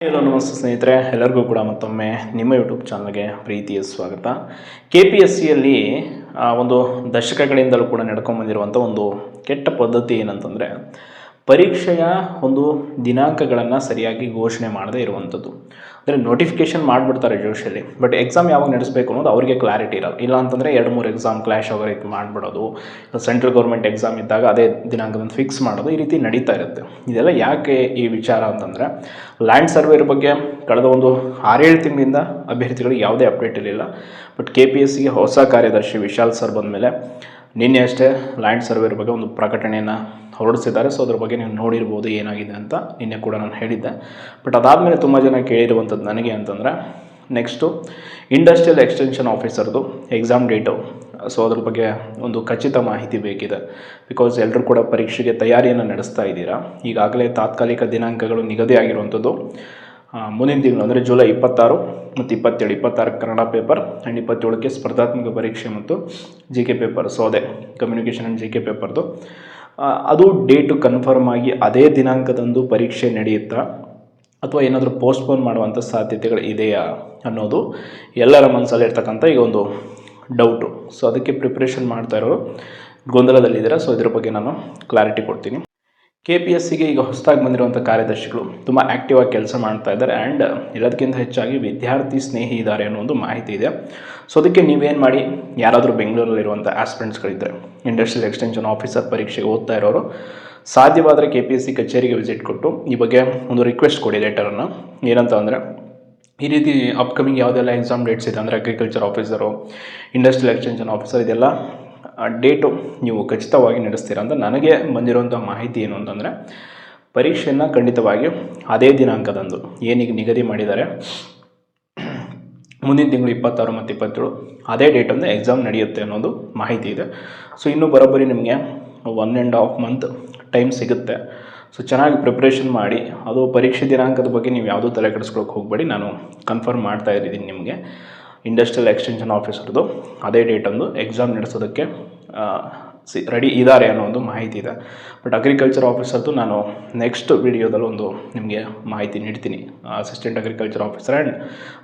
Hello ನಮಸ್ತೆ ಸ್ನೇಹಿತರೆ. ಎಲ್ಲರಿಗೂ ಕೂಡ ಮತ್ತೊಮ್ಮೆ ನಿಮ್ಮ ಯೂಟ್ಯೂಬ್ ಚಾನಲ್ಗೆ ಪ್ರೀತಿಯ ಸ್ವಾಗತ. ಕೆ ಪಿ ಎಸ್ ಸಿಯಲ್ಲಿ ಒಂದು ದಶಕಗಳಿಂದಲೂ ಕೂಡ ನಡ್ಕೊಂಬಂದಿರುವಂಥ ಒಂದು ಕೆಟ್ಟ ಪದ್ಧತಿ ಏನಂತಂದರೆ ಪರೀಕ್ಷೆಯ ಒಂದು ದಿನಾಂಕಗಳನ್ನು ಸರಿಯಾಗಿ ಘೋಷಣೆ ಮಾಡದೇ ಇರುವಂಥದ್ದು. ಅಂದರೆ ನೋಟಿಫಿಕೇಷನ್ ಮಾಡಿಬಿಡ್ತಾರೆ ಜೋಶಲ್ಲಿ ಬಟ್ ಎಕ್ಸಾಮ್ ಯಾವಾಗ ನಡೆಸಬೇಕು ಅನ್ನೋದು ಅವರಿಗೆ ಕ್ಲಾರಿಟಿ ಇರಲ್ಲ. ಇಲ್ಲ ಅಂತಂದರೆ ಎರಡು, ಮೂರು ಎಕ್ಸಾಮ್ ಕ್ಲಾಶ್ ಆಗೋ ರೀತಿ ಮಾಡಿಬಿಡೋದು ಸೆಂಟ್ರಲ್ ಗೌರ್ಮೆಂಟ್ ಎಕ್ಸಾಮ್ ಇದ್ದಾಗ ಅದೇ ದಿನಾಂಕವನ್ನು ಫಿಕ್ಸ್ ಮಾಡೋದು ಈ ರೀತಿ ನಡೀತಾ ಇರುತ್ತೆ. ಇದೆಲ್ಲ ಯಾಕೆ ಈ ವಿಚಾರ ಅಂತಂದರೆ ಲ್ಯಾಂಡ್ ಸರ್ವೇರ್ ಬಗ್ಗೆ ಕಳೆದ ಒಂದು ಆರೇಳು ತಿಂಗಳಿಂದ ಅಭ್ಯರ್ಥಿಗಳಿಗೆ ಯಾವುದೇ ಅಪ್ಡೇಟ್ ಇರಲಿಲ್ಲ ಬಟ್ ಕೆ ಪಿ ಎಸ್ ಹೊಸ ಕಾರ್ಯದರ್ಶಿ ವಿಶಾಲ್ ಸರ್ ಬಂದಮೇಲೆ ನಿನ್ನೆ ಅಷ್ಟೇ ಲ್ಯಾಂಡ್ ಸರ್ವೇರ್ ಬಗ್ಗೆ ಒಂದು ಪ್ರಕಟಣೆಯನ್ನು ಹೊರಡಿಸಿದ್ದಾರೆ. ಸೊ ಅದ್ರ ಬಗ್ಗೆ ನೀವು ನೋಡಿರ್ಬೋದು ಏನಾಗಿದೆ ಅಂತ ನಿನ್ನೆ ಕೂಡ ನಾನು ಹೇಳಿದ್ದೆ. ಬಟ್ ಅದಾದಮೇಲೆ ತುಂಬ ಜನ ಕೇಳಿರುವಂಥದ್ದು ನನಗೆ ಅಂತಂದರೆ ನೆಕ್ಸ್ಟು ಇಂಡಸ್ಟ್ರಿಯಲ್ ಎಕ್ಸ್ಟೆನ್ಷನ್ ಆಫೀಸರ್ದು ಎಕ್ಸಾಮ್ ಡೇಟು ಸೊ ಅದ್ರ ಬಗ್ಗೆ ಒಂದು ಖಚಿತ ಮಾಹಿತಿ ಬೇಕಿದೆ. ಬಿಕಾಸ್ ಎಲ್ಲರೂ ಕೂಡ ಪರೀಕ್ಷೆಗೆ ತಯಾರಿಯನ್ನು ನಡೆಸ್ತಾ ಇದ್ದೀರಾ. ಈಗಾಗಲೇ ತಾತ್ಕಾಲಿಕ ದಿನಾಂಕಗಳು ನಿಗದಿ ಆಗಿರುವಂಥದ್ದು ಆ, ಮುಂದಿನ ತಿಂಗಳು ಅಂದರೆ ಜುಲೈ ಇಪ್ಪತ್ತಾರು ಮತ್ತು ಇಪ್ಪತ್ತೇಳು ಇಪ್ಪತ್ತಾರು ಕನ್ನಡ ಪೇಪರ್ ಆ್ಯಂಡ್ ಇಪ್ಪತ್ತೇಳಕ್ಕೆ ಸ್ಪರ್ಧಾತ್ಮಕ ಪರೀಕ್ಷೆ ಮತ್ತು ಜಿ ಕೆ ಪೇಪರ್ ಸೊ ಅದೇ ಕಮ್ಯುನಿಕೇಷನ್ ಆ್ಯಂಡ್ ಜಿ ಕೆ ಪೇಪರ್ದು ಅದು ಡೇಟು ಕನ್ಫರ್ಮ್ ಆಗಿ ಅದೇ ದಿನಾಂಕದಂದು ಪರೀಕ್ಷೆ ನಡೆಯುತ್ತಾ ಅಥವಾ ಏನಾದರೂ ಪೋಸ್ಟ್ಪೋನ್ ಮಾಡುವಂಥ ಸಾಧ್ಯತೆಗಳು ಇದೆಯಾ ಅನ್ನೋದು ಎಲ್ಲರ ಮನಸ್ಸಲ್ಲಿ ಇರ್ತಕ್ಕಂಥ ಈಗ ಒಂದು ಡೌಟು ಸೊ ಅದಕ್ಕೆ ಪ್ರಿಪ್ರೇಷನ್ ಮಾಡ್ತಾ ಇರೋರು ಗೊಂದಲದಲ್ಲಿದ್ದೀರಾ? ಸೊ ಇದ್ರ ಬಗ್ಗೆ ನಾನು ಕ್ಲಾರಿಟಿ ಕೊಡ್ತೀನಿ. ಕೆ ಪಿ ಎಸ್ ಸಿಗೆ ಈಗ ಹೊಸದಾಗಿ ಬಂದಿರುವಂಥ ಕಾರ್ಯದರ್ಶಿಗಳು ತುಂಬ ಆ್ಯಕ್ಟಿವ್ ಆಗಿ ಕೆಲಸ ಮಾಡ್ತಾ ಇದ್ದಾರೆ ಆ್ಯಂಡ್ ಎಲ್ಲದಕ್ಕಿಂತ ಹೆಚ್ಚಾಗಿ ವಿದ್ಯಾರ್ಥಿ ಸ್ನೇಹಿ ಇದ್ದಾರೆ ಅನ್ನೋ ಒಂದು ಮಾಹಿತಿ ಇದೆ. ಸೊ ಅದಕ್ಕೆ ನೀವೇನು ಮಾಡಿ? ಯಾರಾದರೂ ಬೆಂಗಳೂರಲ್ಲಿರುವಂಥ ಆಸ್ಪಿರೆಂಟ್ಸ್ಗಳಿದ್ದರೆ ಇಂಡಸ್ಟ್ರಿಯಲ್ ಎಕ್ಸ್ಟೆನ್ಷನ್ ಆಫೀಸರ್ ಪರೀಕ್ಷೆಗೆ ಓದ್ತಾ ಇರೋರು, ಸಾಧ್ಯವಾದರೆ ಕೆ ಪಿ ಎಸ್ ಸಿ ಕಚೇರಿಗೆ ವಿಸಿಟ್ ಕೊಟ್ಟು ಈ ಬಗ್ಗೆ ಒಂದು ರಿಕ್ವೆಸ್ಟ್ ಕೊಡಿ ಲೆಟರನ್ನು ಏನಂತ ಅಂದರೆ, ಈ ರೀತಿ ಅಪ್ಕಮಿಂಗ್ ಯಾವುದೆಲ್ಲ ಎಕ್ಸಾಮ್ ಡೇಟ್ಸ್ ಇದೆ ಅಂದರೆ agriculture officer industrial extension officer ಇದೆಲ್ಲ ಡೇಟು ನೀವು ಖಚಿತವಾಗಿ ನಡೆಸ್ತೀರ ಅಂತ ನನಗೆ ಬಂದಿರುವಂಥ ಮಾಹಿತಿ ಏನು ಅಂತಂದರೆ, ಪರೀಕ್ಷೆಯನ್ನು ಖಂಡಿತವಾಗಿ ಅದೇ ದಿನಾಂಕದಂದು ಏನೀಗ ನಿಗದಿ ಮಾಡಿದ್ದಾರೆ, ಮುಂದಿನ ತಿಂಗಳು ಇಪ್ಪತ್ತಾರು ಮತ್ತು ಇಪ್ಪತ್ತೇಳು ಅದೇ ಡೇಟಂದು ಎಕ್ಸಾಮ್ ನಡೆಯುತ್ತೆ ಅನ್ನೋದು ಮಾಹಿತಿ ಇದೆ. ಸೊ ಇನ್ನೂ ಬರೋಬ್ಬರಿ ನಿಮಗೆ one and half month time ಸಿಗುತ್ತೆ. ಸೊ ಚೆನ್ನಾಗಿ ಪ್ರಿಪ್ರೇಷನ್ ಮಾಡಿ, ಅದು ಪರೀಕ್ಷೆ ದಿನಾಂಕದ ಬಗ್ಗೆ ನೀವು ಯಾವುದೂ ತಲೆ ಕೆಡಿಸ್ಕೊಳಕ್ಕೆ ಹೋಗಬೇಡಿ, ನಾನು ಕನ್ಫರ್ಮ್ ಮಾಡ್ತಾ ಇದ್ದೀನಿ ನಿಮಗೆ. ಇಂಡಸ್ಟ್ರಿಯಲ್ ಎಕ್ಸ್ಟೆನ್ಷನ್ ಆಫೀಸರ್ದು ಅದೇ ಡೇಟಂದು ಎಕ್ಸಾಮ್ ನಡೆಸೋದಕ್ಕೆ ಸಿ ರೆಡಿ ಇದ್ದಾರೆ ಅನ್ನೋ ಒಂದು ಮಾಹಿತಿ ಇದೆ. ಬಟ್ ಅಗ್ರಿಕಲ್ಚರ್ ಆಫೀಸರ್ದು ನಾನು ನೆಕ್ಸ್ಟ್ ವಿಡಿಯೋದಲ್ಲಿ ಒಂದು ನಿಮಗೆ ಮಾಹಿತಿ ನೀಡ್ತೀನಿ. Assistant agriculture officer and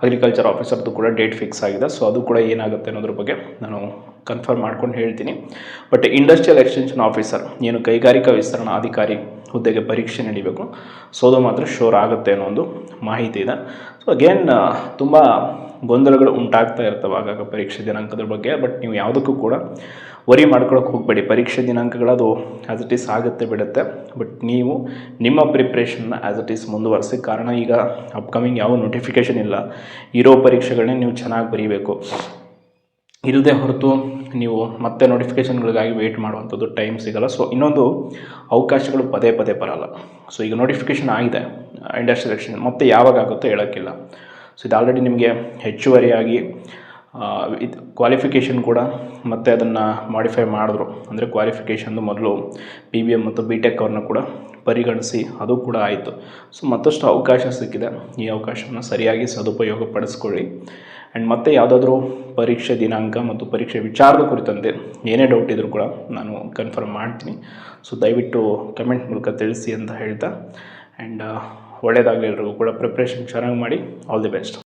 agriculture ಆಫೀಸರ್ದು ಕೂಡ ಡೇಟ್ ಫಿಕ್ಸ್ ಆಗಿದೆ. ಸೊ ಅದು ಕೂಡ ಏನಾಗುತ್ತೆ ಅನ್ನೋದ್ರ ಬಗ್ಗೆ ನಾನು ಕನ್ಫರ್ಮ್ ಮಾಡ್ಕೊಂಡು ಹೇಳ್ತೀನಿ. ಬಟ್ ಇಂಡಸ್ಟ್ರಿಯಲ್ ಎಕ್ಸ್ಟೆನ್ಷನ್ ಆಫೀಸರ್ ಏನು ಕೈಗಾರಿಕಾ ವಿಸ್ತರಣಾ ಅಧಿಕಾರಿ ಹುದ್ದೆಗೆ ಪರೀಕ್ಷೆ ನಡೀಬೇಕು. ಸೊ ಅದು ಮಾತ್ರ ಶೋರ್ ಆಗುತ್ತೆ ಅನ್ನೋ ಒಂದು ಮಾಹಿತಿ ಇದೆ. ಸೊ ಅಗೇನ್ ತುಂಬ ಗೊಂದಲಗಳು ಉಂಟಾಗ್ತಾ ಇರ್ತವೆ ಆಗಾಗ ಪರೀಕ್ಷೆ ದಿನಾಂಕದ ಬಗ್ಗೆ. ಬಟ್ ನೀವು ಯಾವುದಕ್ಕೂ ಕೂಡ ವರಿ ಮಾಡ್ಕೊಳಕ್ಕೆ ಹೋಗಬೇಡಿ. ಪರೀಕ್ಷೆ ದಿನಾಂಕಗಳು ಅದು ಆ್ಯಸ್ ಇಟ್ ಈಸ್ ಆಗುತ್ತೆ ಬಿಡುತ್ತೆ. ಬಟ್ ನೀವು ನಿಮ್ಮ ಪ್ರಿಪ್ರೇಷನ್ನ ಆ್ಯಸ್ ಇಟ್ ಈಸ್ ಮುಂದುವರೆಸಿ. ಕಾರಣ ಈಗ ಅಪ್ಕಮಿಂಗ್ ಯಾವ ನೋಟಿಫಿಕೇಷನ್ ಇಲ್ಲ. ಇರೋ ಪರೀಕ್ಷೆಗಳನ್ನೇ ನೀವು ಚೆನ್ನಾಗಿ ಬರೀಬೇಕು. ಇಲ್ಲದೆ ಹೊರತು ನೀವು ಮತ್ತೆ ನೋಟಿಫಿಕೇಷನ್ಗಳಿಗಾಗಿ ವೆಯ್ಟ್ ಮಾಡುವಂಥದ್ದು ಟೈಮ್ ಸಿಗಲ್ಲ. ಸೊ ಇನ್ನೊಂದು ಅವಕಾಶಗಳು ಪದೇ ಪದೇ ಬರಲ್ಲ. ಸೊ ಈಗ ನೋಟಿಫಿಕೇಷನ್ ಆಗಿದೆ. ಇಂಡಸ್ಟ್ರಿಯಲ್ ಮತ್ತೆ ಯಾವಾಗ ಆಗುತ್ತೋ ಹೇಳೋಕ್ಕಿಲ್ಲ. ಸೊ ಇದು ಆಲ್ರೆಡಿ ನಿಮಗೆ ಹೆಚ್ಚುವರಿಯಾಗಿ ಇದು ಕ್ವಾಲಿಫಿಕೇಷನ್ ಕೂಡ ಮತ್ತೆ ಅದನ್ನು ಮಾಡಿಫೈ ಮಾಡಿದ್ರು. ಅಂದರೆ ಕ್ವಾಲಿಫಿಕೇಷನ್ದು ಮೊದಲು ಬಿ ಬಿ ಎಂ ಮತ್ತು ಬಿ ಟೆಕ್ ಅವ್ರನ್ನ ಕೂಡ ಪರಿಗಣಿಸಿ ಅದು ಕೂಡ ಆಯಿತು. ಸೊ ಮತ್ತಷ್ಟು ಅವಕಾಶ ಸಿಕ್ಕಿದೆ. ಈ ಅವಕಾಶವನ್ನು ಸರಿಯಾಗಿ ಸದುಪಯೋಗ ಪಡಿಸ್ಕೊಳ್ಳಿ ಆ್ಯಂಡ್ ಮತ್ತೆ ಯಾವುದಾದ್ರೂ ಪರೀಕ್ಷೆ ದಿನಾಂಕ ಮತ್ತು ಪರೀಕ್ಷೆ ವಿಚಾರದ ಕುರಿತಂತೆ ಏನೇ ಡೌಟ್ ಇದ್ದರೂ ಕೂಡ ನಾನು ಕನ್ಫರ್ಮ್ ಮಾಡ್ತೀನಿ. ಸೊ ದಯವಿಟ್ಟು ಕಮೆಂಟ್ ಮೂಲಕ ತಿಳಿಸಿ ಅಂತ ಹೇಳ್ತಾ ಆ್ಯಂಡ್ ಒಳ್ಳೆಯದಾಗಲಿ ಎಲ್ರಿಗೂ ಕೂಡ ಪ್ರಿಪ್ರೇಷನ್ ಚೆನ್ನಾಗಿ ಮಾಡಿ ಆಲ್ ದಿ ಬೆಸ್ಟ್